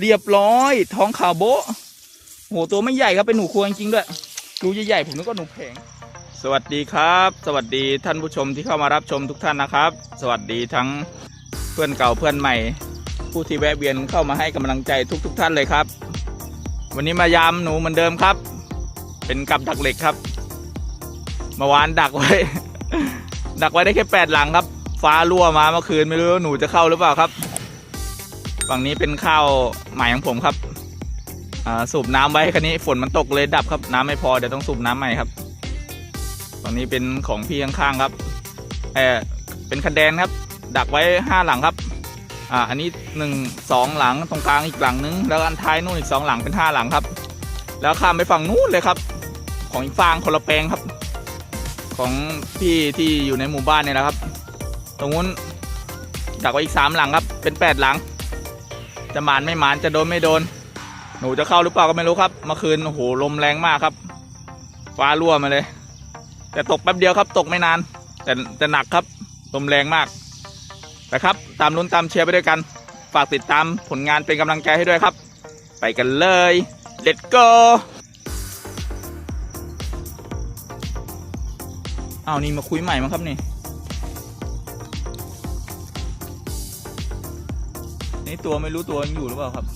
เรียบร้อยท้องขาวโบ๊ะโหตัวไม่ใหญ่ครับเป็นหนูควรจริงด้วยดูใหญ่ๆผมนึกว่าหนูแผง สวัสดีครับ สวัสดีท่านผู้ชมที่เข้ามารับชมทุกท่านนะครับ สวัสดีทั้งเพื่อนเก่าเพื่อนใหม่ ผู้ที่แวะเวียนเข้ามาให้กำลังใจทุกๆท่านเลยครับ วันนี้มายามหนูเหมือนเดิมครับ เป็นกับดักเหล็กครับเมื่อวานดักไว้ ดักไว้ได้แค่แปดหลังครับ ฟ้ารั่วมาเมื่อคืนไม่รู้ว่าหนูจะเข้าหรือเปล่าครับ ฝั่งนี้เป็นข้าวใหม่ของผมครับอ่าสูบน้ำไว้คันนี้ฝนมันตกเลยดับครับ น้ำไม่พอเดี๋ยวต้องสูบน้ำใหม่ครับฝั่งนี้เป็นของพี่ข้างๆครับเออเป็นคันแดนครับ ดักไว้ห้าหลังครับอ่าอันนี้หนึ่งสองหลังตรงกลางอีกหลังนึง แล้วอันท้ายนู่นอีกสองหลังเป็นห้าหลังครับ แล้วข้ามไปฝั่งนู้นเลยครับ ของอีกฟางคนละแปลงครับ ของพี่ที่อยู่ในหมู่บ้านเนี่ยแหละครับ ตรงนู้นดักไว้อีกสามหลังครับ เป็นแปดหลัง จะหมานไม่หมานจะโดนไม่โดน หนูจะเข้าหรือเปล่าก็ไม่รู้ครับเมื่อคืนโอ้โหลมแรงมากครับ ฟ้ารั่วมาเลย แต่ตกแป๊บเดียวครับ ตกไม่นาน แต่แต่หนักครับลมแรงมากแต่ครับ ตามลุ้นตามเชียร์ไปด้วยกัน ฝากติดตามผลงานเป็นกำลังใจให้ด้วยครับ ไปกันเลย let's go อ้าวนี่มาคุยใหม่มั้งครับนี่ นี่ตัวไม่รู้ตัวยังอยู่หรือเปล่าครับ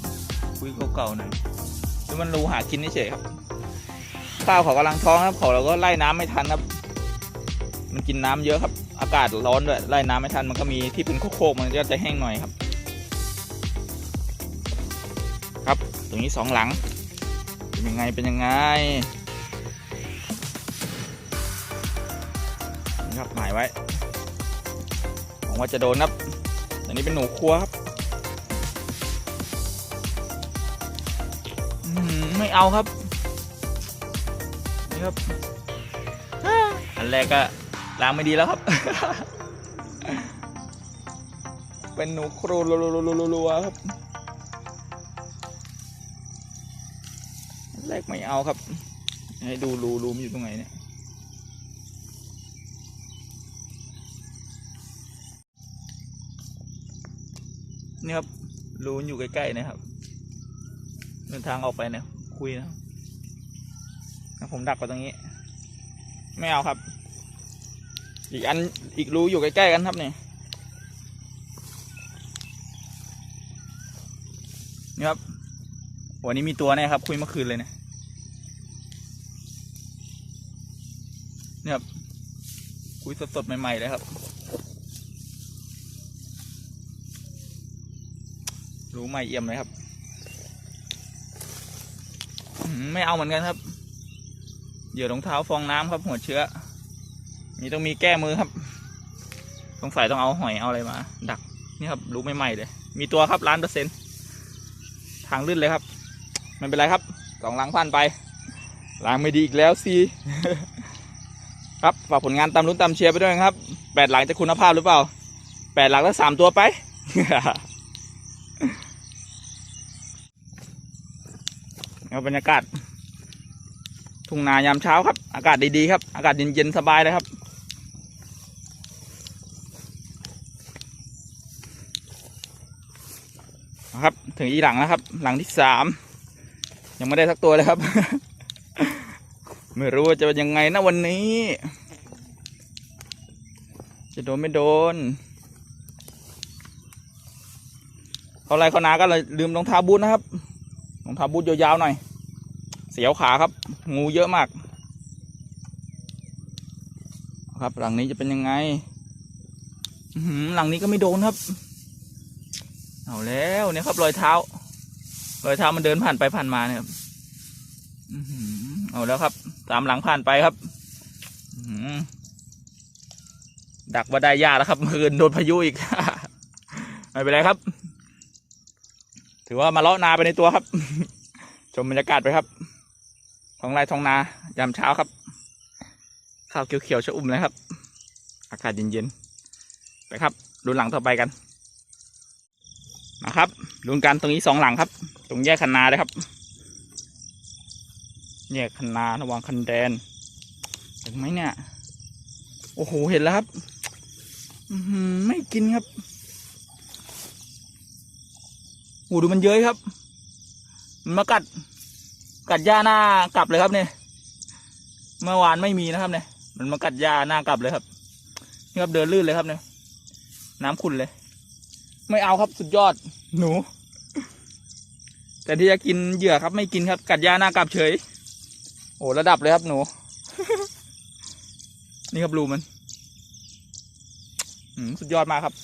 คุยเก่าๆหน่อยหรือมันรูหากินเฉยครับข้าวเขากำลังท้องครับเขาเราก็ไล่น้ำไม่ทันครับ มันกินน้ำเยอะครับ อากาศร้อนด้วยไล่น้ำไม่ทันมันก็มีที่เป็นโคกๆมันก็จะแห้งหน่อยครับ ครับตรงนี้สองหลัง เป็นยังไงเป็นยังไงนะครับหมายไว้หวังว่าจะโดนครับอันนี้เป็นหนูครัวครับ เอาครับ นี่ครับ อันแรกก็ล้างไม่ดีแล้วครับ เป็นหนูโครรัวๆครับแรกไม่เอาครับ ให้ดูรูรูมอยู่ตรงไหนเนี่ย นี่ครับรูอยู่ใกล้ๆนะครับเดินทางออกไปเนี่ย คุยนะครับนผมดักไว้ตรงนี้ ไม่เอาครับ อีกอันอีกรูอยู่ใกล้ๆกันครับเนี่ยนี่ครับวันนี้มีตัวแน่ครับ คุยเมื่อคืนเลยเนี่ยนี่ครับคุยสดๆใหม่ๆเลยครับรูใหม่เอี่ยมเลยครับ ไม่เอาเหมือนกันครับ เหยื่อรองเท้าฟองน้ำครับ หัวเชื้อ นี่ต้องมีแก้มือครับ สงสัยต้องเอาหอยเอาอะไรมา ดัก นี่ครับรู้ใหม่ๆเลย มีตัวครับล้านเปอร์เซ็นต์ทางลื่นเลยครับไม่เป็นไรครับสองหลังผ่านไปล้างไม่ดีอีกแล้วสิครับฝากผลงานตามลุ้นตามเชียร์ไปด้วยครับแปดหลังจะคุณภาพหรือเปล่าแปดหลังแล้วสามตัวไป เอาบรรยากาศ ทุ่งนายามเช้าครับ อากาศดีๆครับ อากาศเย็นๆสบายเลยครับครับ ถึงอีหลังนะครับ หลังที่สามยังไม่ได้สักตัวเลยครับ ไม่รู้ว่าจะเป็นยังไงนะวันนี้ จะโดนไม่โดนเขาไรเขานาก็เลยลืมรองเท้าบูทนะครับ รองเท้าบูทยาวๆหน่อย เสียวขาครับ งูเยอะมาก ครับหลังนี้จะเป็นยังไงอื้อหือหลังนี้ก็ไม่โดนครับ เอาแล้วเนี่ยครับรอยเท้ารอยเท้ามันเดินผ่านไปผ่านมาเนี่ยครับอื้อหือเอาแล้วครับ ตามหลังผ่านไปครับอื้อหือดักว่าได้ยากแล้วครับเมื่อคืนโดนพายุอีก ไม่เป็นไรครับ ถือว่ามาเลาะนาไปในตัวครับ ชมบรรยากาศไปครับท้องไร่ท้องนายามเช้าครับ ข้าวเขียวๆชะอุ่มเลยครับ อากาศเย็นๆไปครับดูหลังต่อไปกันนะครับดูกันตรงนี้สองหลังครับ ตรงแยกคันนาเลยครับ แยกคันนาระหว่างคันแดนเห็นไหมเนี่ย โอ้โหเห็นแล้วครับไม่กินครับ โอ้ดูมันเย้ยครับ มันมากัด กัดหญ้าหน้ากลับเลยครับเนี่ยเมื่อวานไม่มีนะครับเนี่ย มันมากัดหญ้าหน้ากลับเลยครับ นี่ครับเดินลื่นเลยครับเนี่ย น้ำขุ่นเลย ไม่เอาครับสุดยอด หนู แต่ที่จะกินเหยื่อครับ ไม่กินครับ กัดหญ้าหน้ากลับเฉย โอ้ระดับเลยครับหนู นี่ครับรูมันอืสุดยอดมากครับ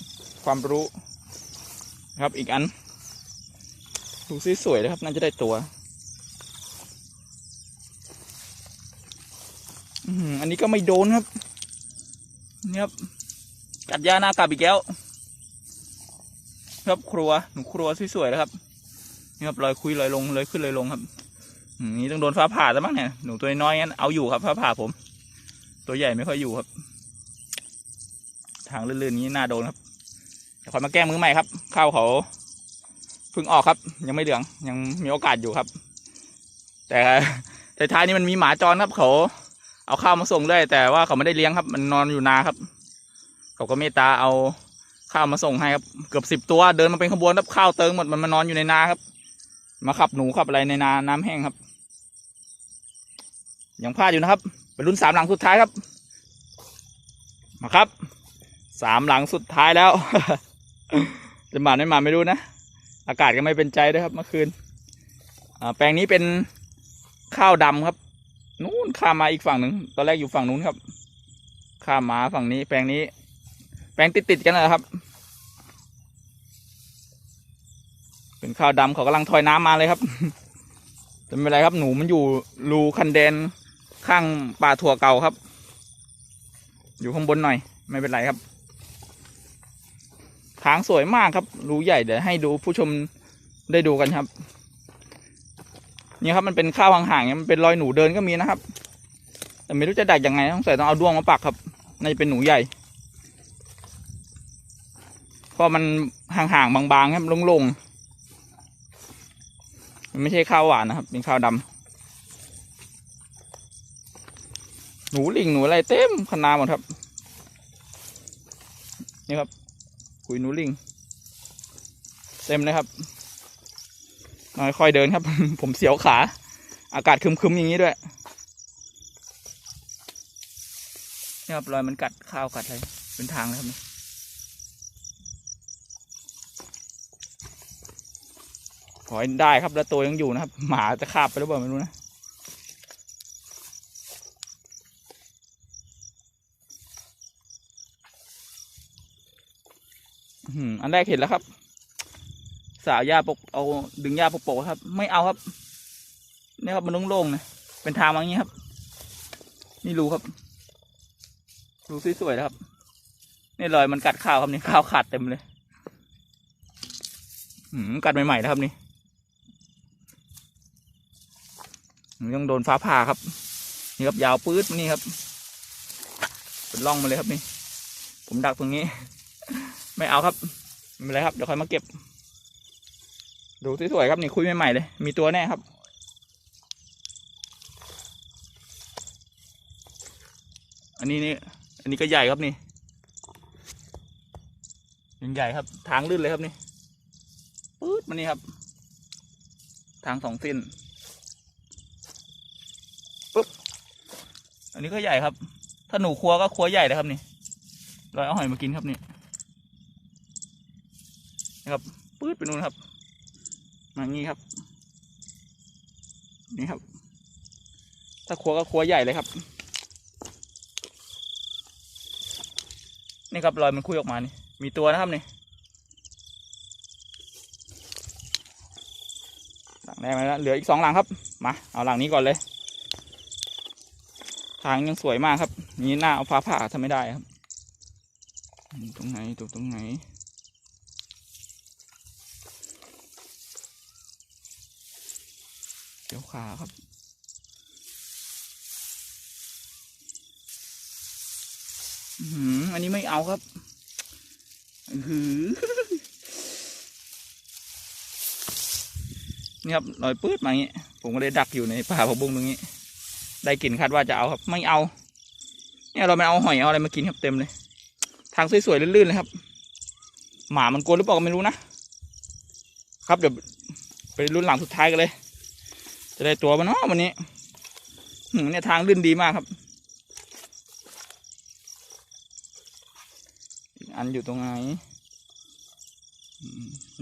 ความรู้ครับอีกอัน ดูสวยๆนะครับ น่าจะได้ตัวอืมอันนี้ก็ไม่โดนครับนี่ครับกัดยาหน้ากลับอีกแล้วครับครัวหนูครัวสวยๆนะครับนี่ครับลอยคุยลอยลงลอยขึ้นลอยลงครับอืมนี่ต้องโดนฟ้าผ่าซะบ้างเนี่ยหนูตัวน้อยงั้นเอาอยู่ครับฟ้าผ่าผม ตัวใหญ่ไม่ค่อยอยู่ครับ ทางลื่นๆนี้น่าโดนครับเดี๋ยวคอยมาแก้มือใหม่ครับข้าวเขา เพิ่งออกครับ ยังไม่เหลืองยังมีโอกาสอยู่ครับ แต่แต่ท้ายนี้มันมีหมาจรครับเขา เอาข้าวมาส่งด้วยแต่ว่าเขาไม่ได้เลี้ยงครับ มันนอนอยู่นาครับ เขาก็เมตตาเอาข้าวมาส่งให้ครับเกือบสิบตัวเดินมาเป็นขบวนรับข้าวเติงหมดมันมานอนอยู่ในนาครับ มาขับหนูขับอะไรในนาน้ำแห้งครับยังพลาดอยู่นะครับเป็นรุ่นสามหลังสุดท้ายครับ มาครับสามหลังสุดท้ายแล้ว จะมาไม่มาไม่รู้นะ อากาศก็ไม่เป็นใจด้วยครับเมื่อคืนแปลงนี้เป็นข้าวดำครับ นู้นข้ามมาอีกฝั่งหนึ่งตอนแรกอยู่ฝั่งนู้นครับ ข้ามมาฝั่งนี้ แปลงนี้ แปลงติดติดกันนะครับ เป็นข้าวดำเขากำลังทอยน้ำมาเลยครับแต่ไม่เป็นไรครับหนูมันอยู่รูคันแดนข้างป่าถั่วเก่าครับ อยู่ข้างบนหน่อย ไม่เป็นไรครับ ทางสวยมากครับ รูใหญ่เดี๋ยวให้ดูผู้ชมได้ดูกันครับ นี่ครับมันเป็นข้าวห่างๆเนี่ยมันเป็นรอยหนูเดินก็มีนะครับ แต่ไม่รู้จะดักยังไงต้องใส่ต้องเอาด้วงมาปักครับน่าจะเป็นหนูใหญ่เพราะมันห่างๆบางๆครับโล่งๆมันไม่ใช่ข้าวหวานนะครับ เป็นข้าวดำหนูลิงหนูอะไรเต็มคณาหมดครับ นี่ครับ คุยนูลิง เต็มเลยครับค่อยๆเดินครับ ผมเสียวขา อากาศคึมๆอย่างนี้ด้วยนี่ครับรอยมันกัดข้าวกัดอะไรเป็นทางเลยครับขอให้ได้ครับแล้วตัวยังอยู่นะครับ หมาจะคาบไปหรือเปล่าไม่รู้นะ อันแรกเห็นแล้วครับ สาวหญ้าปกเอาดึงหญ้าปกปกครับ ไม่เอาครับนี่ครับมันโล่งๆนะเป็นทางมาอย่างนี้ครับ นี่รูครับรูสวยๆนะครับ นี่รอยมันกัดข้าวครับนี่ข้าวขาดเต็มเลยอืมกัดใหม่ๆนะครับนี่ยังโดนฟ้าผ่าครับ นี่ครับยาวปื๊ดมานี่ครับ เป็นร่องมาเลยครับนี่ ผมดักตรงนี้ ไม่เอาครับไม่เป็นไรครับเดี๋ยวค่อยมาเก็บ ดูสวยๆครับนี่คุยใหม่ๆเลย มีตัวแน่ครับอันนี้นี่อันนี้ก็ใหญ่ครับนี่ยังใหญ่ครับ ทางลื่นเลยครับนี่ปื๊ดมานี่ครับ ทางสองเส้นปุ๊บอันนี้ก็ใหญ่ครับ ถ้าหนูครัวก็ครัวใหญ่เลยครับนี่ลอยเอาหอยมากินครับนี่ นะครับปื๊ดไปนู่นครับ มาอย่างนี้ครับ นี่ครับ ถ้าครัวก็ครัวใหญ่เลยครับ นี่ครับรอยมันคุยออกมานี่ มีตัวนะครับนี่หลังแรกมาแล้วเหลืออีกสองหลังครับ มา เอาหลังนี้ก่อนเลย ทางยังสวยมากครับ นี่หน้าเอาฟ้าผ่าทำไม่ได้ครับ ตรงไหนตรงตรงไหน เกี่ยว ขาครับ หืออันนี้ไม่เอาครับอือหือนี่ครับลอยปื๊ดมาอย่างนี้ ผมก็เลยดักอยู่ในป่าผักบุ้งตรงนี้ ได้กลิ่นคาดว่าจะเอาครับ ไม่เอา เนี่ยเราไม่เอาหอยเอาอะไรมากินครับเต็มเลย ทางสวยๆลื่นๆเลยครับ หมามันกลัวหรือเปล่าก็ไม่รู้นะ ครับเดี๋ยวไปรุ่นหลังสุดท้ายกันเลย จะได้ตัวมันเนาะวันนี้หืมเนี่ยทางลื่นดีมากครับ อันอยู่ตรงไหน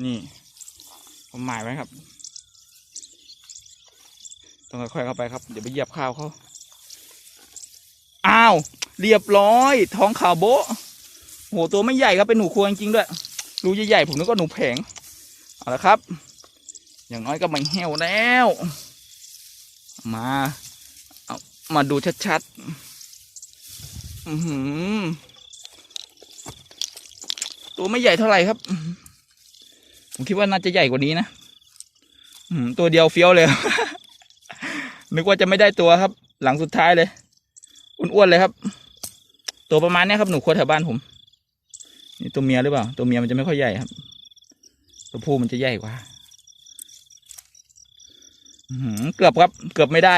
นี่ ผมหมายไว้ครับ ต้องค่อยๆเข้าไปครับ เดี๋ยวไปเหยียบข้าวเขา อ้าว เรียบร้อย ท้องขาวโบะโหตัวไม่ใหญ่ครับ เป็นหนูครัวจริงๆด้วย รูใหญ่ๆผมนึกว่าหนูแผง เอาละครับ อย่างน้อยก็ไม่เหี่ยวแล้ว มาเอามาดูชัดๆอือหือตัวไม่ใหญ่เท่าไหร่ครับ ผมคิดว่าน่าจะใหญ่กว่านี้นะอืมตัวเดียวเฟี้ยวเลย นึกว่าจะไม่ได้ตัวครับ หลังสุดท้ายเลยอ้วนๆเลยครับ ตัวประมาณเนี้ยครับหนูควรแถวบ้านผมนี่ตัวเมียหรือเปล่า ตัวเมียมันจะไม่ค่อยใหญ่ครับ ตัวผู้มันจะใหญ่กว่า เกือบครับ เกือบไม่ได้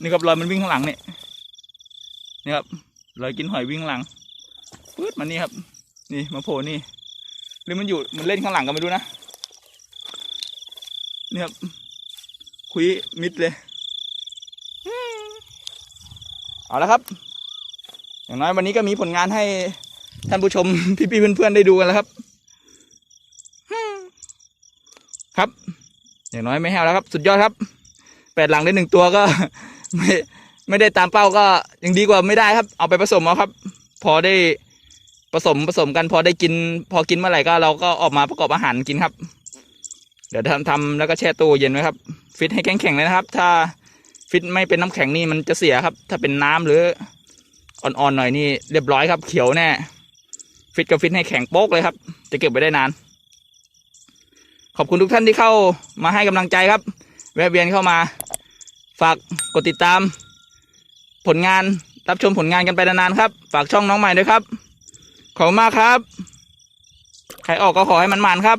นี่ครับรอยมันวิ่งข้างหลังเนี่ยนี่ครับรอยกินหอยวิ่งหลังปื๊ดมานี่ครับ นี่มาโผล่นี่หรือมันอยู่มันเล่นข้างหลังก็ไม่รู้นะนี่ครับคุยมิดเลยเอาละครับ อย่างน้อยวันนี้ก็มีผลงานให้ท่านผู้ชมพี่ๆเพื่อนๆได้ดูกันแล้วครับ อย่างน้อยไม่แห้วแล้วครับ สุดยอดครับแปดหลังได้หนึ่งตัวก็ไม่ไม่ได้ตามเป้าก็ยังดีกว่าไม่ได้ครับ เอาไปผสมเอาครับ พอได้ผสมผสมกันพอได้กิน พอกินเมื่อไหร่ก็เราก็ออกมาประกอบอาหารกินครับ เดี๋ยวทำทำแล้วก็แช่ตู้เย็นไว้ครับ ฟิตให้แข็งแข็งเลยนะครับ ถ้าฟิตไม่เป็นน้ำแข็งนี่มันจะเสียครับ ถ้าเป็นน้ำหรืออ่อนๆหน่อยนี่เรียบร้อยครับ เขียวแน่ฟิตกับฟิตให้แข็งโป๊กเลยครับ จะเก็บไว้ได้นาน ขอบคุณทุกท่านที่เข้ามาให้กำลังใจครับ แวะเวียนเข้ามา ฝากกดติดตาม ผลงานรับชมผลงานกันไปนานๆครับ ฝากช่องน้องใหม่ด้วยครับ ขอบคุณมากครับ ใครออกก็ขอให้มันมันครับ